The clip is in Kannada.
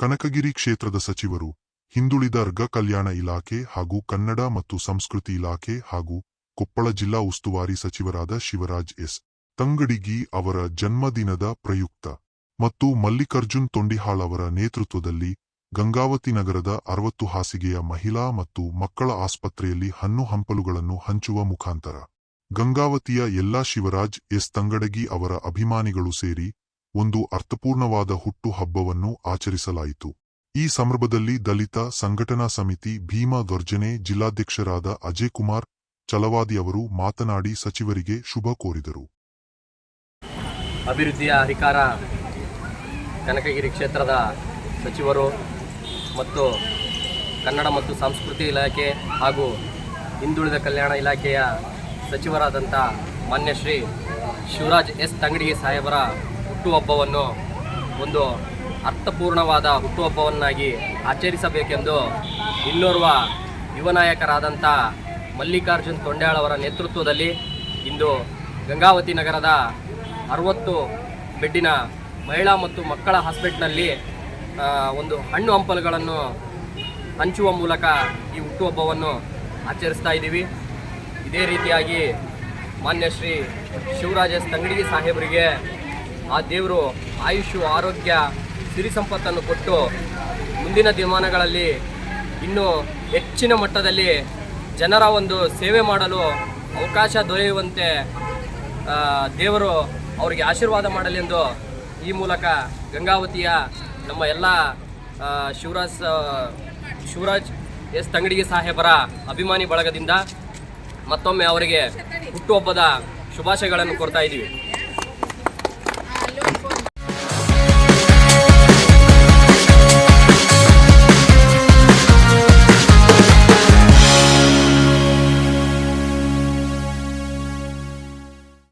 ಕನಕಗಿರಿ ಕ್ಷೇತ್ರದ ಸಚಿವರು, ಹಿಂದುಳಿದ ಅರ್ಗ ಕಲ್ಯಾಣ ಇಲಾಖೆ ಹಾಗೂ ಕನ್ನಡ ಮತ್ತು ಸಂಸ್ಕೃತಿ ಇಲಾಖೆ ಹಾಗೂ ಕೊಪ್ಪಳ ಜಿಲ್ಲಾ ಉಸ್ತುವಾರಿ ಸಚಿವರಾದ ಶಿವರಾಜ್ ಎಸ್. ತಂಗಡಿಗಿ ಅವರ ಜನ್ಮದಿನದ ಪ್ರಯುಕ್ತ ಮತ್ತು ಮಲ್ಲಿಕಾರ್ಜುನ್ ತೊಂಡಿಹಾಳ್ ಅವರ ನೇತೃತ್ವದಲ್ಲಿ ಗಂಗಾವತಿ ನಗರದ ಅರವತ್ತು ಹಾಸಿಗೆಯ ಮಹಿಳಾ ಮತ್ತು ಮಕ್ಕಳ ಆಸ್ಪತ್ರೆಯಲ್ಲಿ ಹಣ್ಣು ಹಂಪಲುಗಳನ್ನು ಹಂಚುವ ಮುಖಾಂತರ ಗಂಗಾವತಿಯ ಎಲ್ಲಾ ಶಿವರಾಜ್ ಎಸ್. ತಂಗಡಗಿ ಅವರ ಅಭಿಮಾನಿಗಳು ಸೇರಿ ಒಂದು ಅರ್ಥಪೂರ್ಣವಾದ ಹುಟ್ಟುಹಬ್ಬವನ್ನು ಆಚರಿಸಲಾಯಿತು. ಈ ಸಂದರ್ಭದಲ್ಲಿ ದಲಿತ ಸಂಘಟನಾ ಸಮಿತಿ ಭೀಮಾ ದೊರ್ಜನೆ ಜಿಲ್ಲಾಧ್ಯಕ್ಷರಾದ ಅಜಯ್ ಕುಮಾರ್ ಚಲವಾದಿ ಅವರು ಮಾತನಾಡಿ ಸಚಿವರಿಗೆ ಶುಭ ಕೋರಿದರು. ಅಭಿವೃದ್ಧಿಯ ಅಧಿಕಾರ ಕನಕಗಿರಿ ಕ್ಷೇತ್ರದ ಸಚಿವರು ಮತ್ತು ಕನ್ನಡ ಮತ್ತು ಸಂಸ್ಕೃತಿ ಇಲಾಖೆ ಹಾಗೂ ಹಿಂದುಳಿದ ಕಲ್ಯಾಣ ಇಲಾಖೆಯ ಸಚಿವರಾದಂಥ ಮಾನ್ಯ ಶ್ರೀ ಶಿವರಾಜ್ ಎಸ್ ತಂಗಡಿಗೆ ಸಾಹೇಬರ ಹುಟ್ಟುಹಬ್ಬವನ್ನು ಒಂದು ಅರ್ಥಪೂರ್ಣವಾದ ಹುಟ್ಟುಹಬ್ಬವನ್ನಾಗಿ ಆಚರಿಸಬೇಕೆಂದು ಇನ್ನೋರ್ವ ಯುವ ನಾಯಕರಾದಂಥ ಮಲ್ಲಿಕಾರ್ಜುನ್ ತೊಂಡ್ಯಾಳವರ ನೇತೃತ್ವದಲ್ಲಿ ಇಂದು ಗಂಗಾವತಿ ನಗರದ ಅರವತ್ತು ಬೆಡ್ಡಿನ ಮಹಿಳಾ ಮತ್ತು ಮಕ್ಕಳ ಹಾಸ್ಪಿಟ್ಲ್ನಲ್ಲಿ ಒಂದು ಹಣ್ಣು ಹಂಪಲುಗಳನ್ನು ಹಂಚುವ ಮೂಲಕ ಈ ಹುಟ್ಟುಹಬ್ಬವನ್ನು ಆಚರಿಸ್ತಾ ಇದ್ದೀವಿ. ಇದೇ ರೀತಿಯಾಗಿ ಮಾನ್ಯ ಶ್ರೀ ಶಿವರಾಜ ತಂಗಡಿಗೆ ಸಾಹೇಬರಿಗೆ ಆ ದೇವರು ಆಯುಷು, ಆರೋಗ್ಯ, ಸಿರಿ ಸಂಪತ್ತನ್ನು ಕೊಟ್ಟು ಮುಂದಿನ ದಿನಮಾನಗಳಲ್ಲಿ ಇನ್ನೂ ಹೆಚ್ಚಿನ ಮಟ್ಟದಲ್ಲಿ ಜನರ ಒಂದು ಸೇವೆ ಮಾಡಲು ಅವಕಾಶ ದೊರೆಯುವಂತೆ ದೇವರು ಅವರಿಗೆ ಆಶೀರ್ವಾದ ಮಾಡಲೆಂದು ಈ ಮೂಲಕ ಗಂಗಾವತಿಯ ನಮ್ಮ ಎಲ್ಲ ಶಿವರಾಜ್ ಶಿವರಾಜ್ ಎಸ್ ತಂಗಡಿಗೆ ಸಾಹೇಬರ ಅಭಿಮಾನಿ ಬಳಗದಿಂದ ಮತ್ತೊಮ್ಮೆ ಅವರಿಗೆ ಹುಟ್ಟುಹಬ್ಬದ ಶುಭಾಶಯಗಳನ್ನು ಕೊಡ್ತಾ ಇದ್ದೀವಿ.